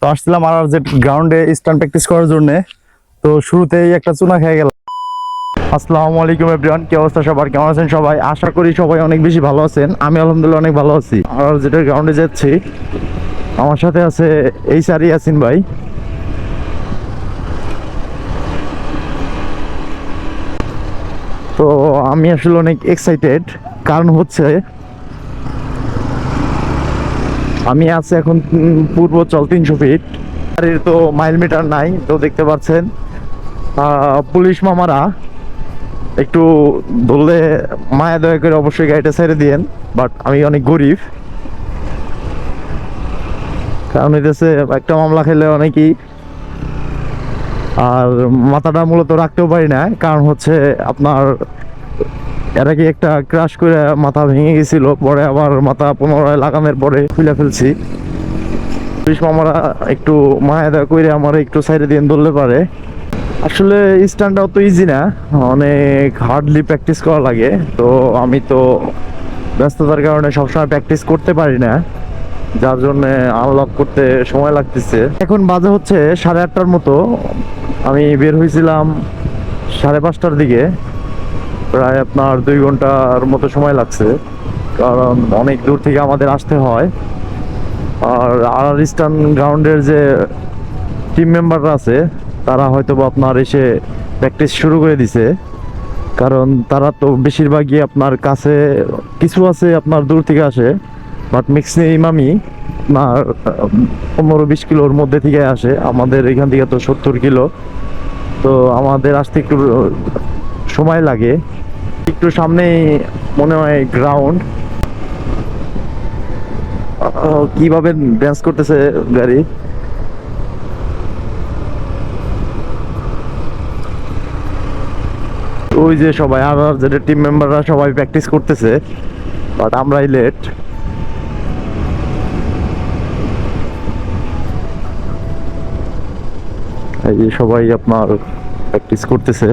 তো আসছিলাম আর যে গ্রাউন্ডে স্টান প্র্যাকটিস করার তো শুরুতেই একটা চুনা খেয়ে গেলাম। আসসালামু আলাইকুম এভরিওয়ান অবস্থা সবার? কেমন আছেন সবাই? আশা করি সবাই অনেক বেশি ভালো আছেন। আমি আলহামদুলিল্লাহ অনেক ভালো আছি। আর যেটা গ্রাউন্ডে যাচ্ছি, আমার সাথে আছে এই সারি ইয়াসিন ভাই। তো আমি আসলে অনেক এক্সাইটেড কারণ হচ্ছে আমি আছি এখন পূর্ব চল তিনশো ফিট গাড়ির তো মাইল মিটার নাই, তো দেখতে পাচ্ছেন। পুলিশ মামারা একটু ধরলে মায়া দয়া করে অবশ্যই গাড়িটা ছেড়ে দিয়েন বাট আমি অনেক গরিব। কারণ হইতেছে, একটা মামলা খেলে অনেকই আর মাথাটা মূলত রাখতেও পারি না। কারণ হচ্ছে আপনার এর কি একটা ক্রাশ করে মাথা ভেঙে গেছিল, পরে আবার মাথা পুনরায় লাগানোর পরে খুলে ফেলছি। পুলিশ মামারা একটু মায়া দয়া করে আমার একটু সাইডে দিয়ে ধরলে পারে। আসলে স্ট্যান্ডটা অত ইজি না, অনেক হার্ডলি প্র্যাকটিস করা লাগে। তো আমি তো ব্যস্ততার কারণে সবসময় প্র্যাকটিস করতে পারি না, যার জন্য আনলক করতে সময় লাগতেছে। এখন বাজে হচ্ছে সাড়ে আটটার মতো, আমি বের হয়েছিলাম সাড়ে পাঁচটার দিকে। প্রায় আপনার দুই ঘণ্টার মতো সময় লাগছে, কারণ অনেক দূর থেকে আমাদের আসতে হয়। আর আর ইস্টার্ন গ্রাউন্ডের যে টিম মেম্বাররা আছে, তারা হয়তো বা আপনার এসে প্র্যাকটিস শুরু করে দিছে। কারণ তারা তো বেশিরভাগই আপনার কাছে কিছু আছে আপনার দূর থেকে আসে বাট ম্যাক্সিমামই আপনার পনেরো বিশ কিলোর মধ্যে থেকে আসে। আমাদের এখান থেকে তো সত্তর কিলো। তো আমাদের আসতে একটু সময় লাগে। একটু সামনেই মনে হয় গ্রাউন্ড কীভাবে ড্যান্স করতেছে গাড়ি? ওই যে সবাই, আর যেটা টিম মেম্বাররা সবাই প্র্যাকটিস করতেছে বাট আমরাই লেট এই যে সবাই আপনার প্র্যাকটিস করতেছে।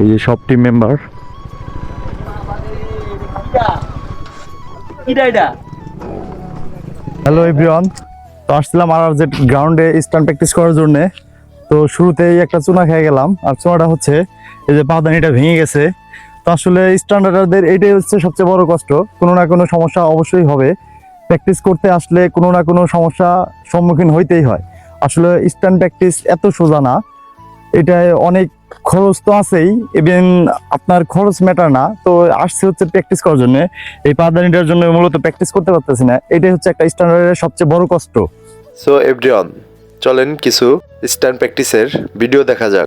এই যে সব টিম মেম্বার হ্যালো এভরিওয়ান তো আসছিলাম আর যে গ্রাউন্ডে স্টান প্র্যাকটিস করার জন্য। তো শুরুতেই একটা চুনা খেয়ে গেলাম আর চুনাটা হচ্ছে এই যে পাদানিটা ভেঙে গেছে। তো আসলে স্ট্যান্ডার্ডদের এটাই হচ্ছে সবচেয়ে বড় কষ্ট কোনো না কোনো সমস্যা অবশ্যই হবে। প্র্যাকটিস করতে আসলে কোনো না কোনো সমস্যা সম্মুখীন হইতেই হয়। আসলে স্ট্যান্ড প্র্যাকটিস এত সোজা না এটায় অনেক খরচ তো আছেই ইভেন আপনার খরচ মেটার না, তো আসছে হচ্ছে প্র্যাকটিস করার জন্য। এই পাদানিটার জন্য মূলত প্র্যাকটিস করতে পারতেছি না, এটাই হচ্ছে একটা স্ট্যান্ডার্ডের সবচেয়ে বড় কষ্ট। সো এভরিওয়ান চলেন কিছু স্ট্যান্ড প্র্যাকটিসের ভিডিও দেখা যাক।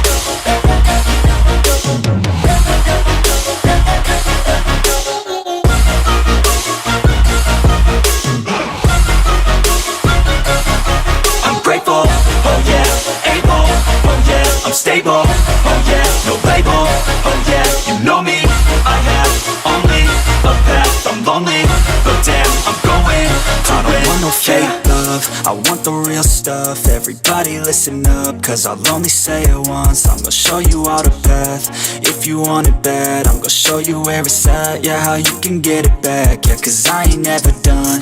I'm lonely, but damn, I'm going to. I don't want no fake love, I want the real stuff, everybody listen up Cause I'll only say it once, I'm gonna show you all the path. If you want it bad, I'm gonna show you where it's at. Yeah, how you can get it back, yeah Cause I ain't never done,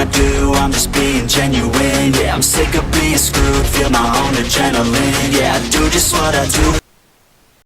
I do, I'm just being genuine. Yeah, I'm sick of being screwed, feel my own adrenaline. Yeah, I do just what I do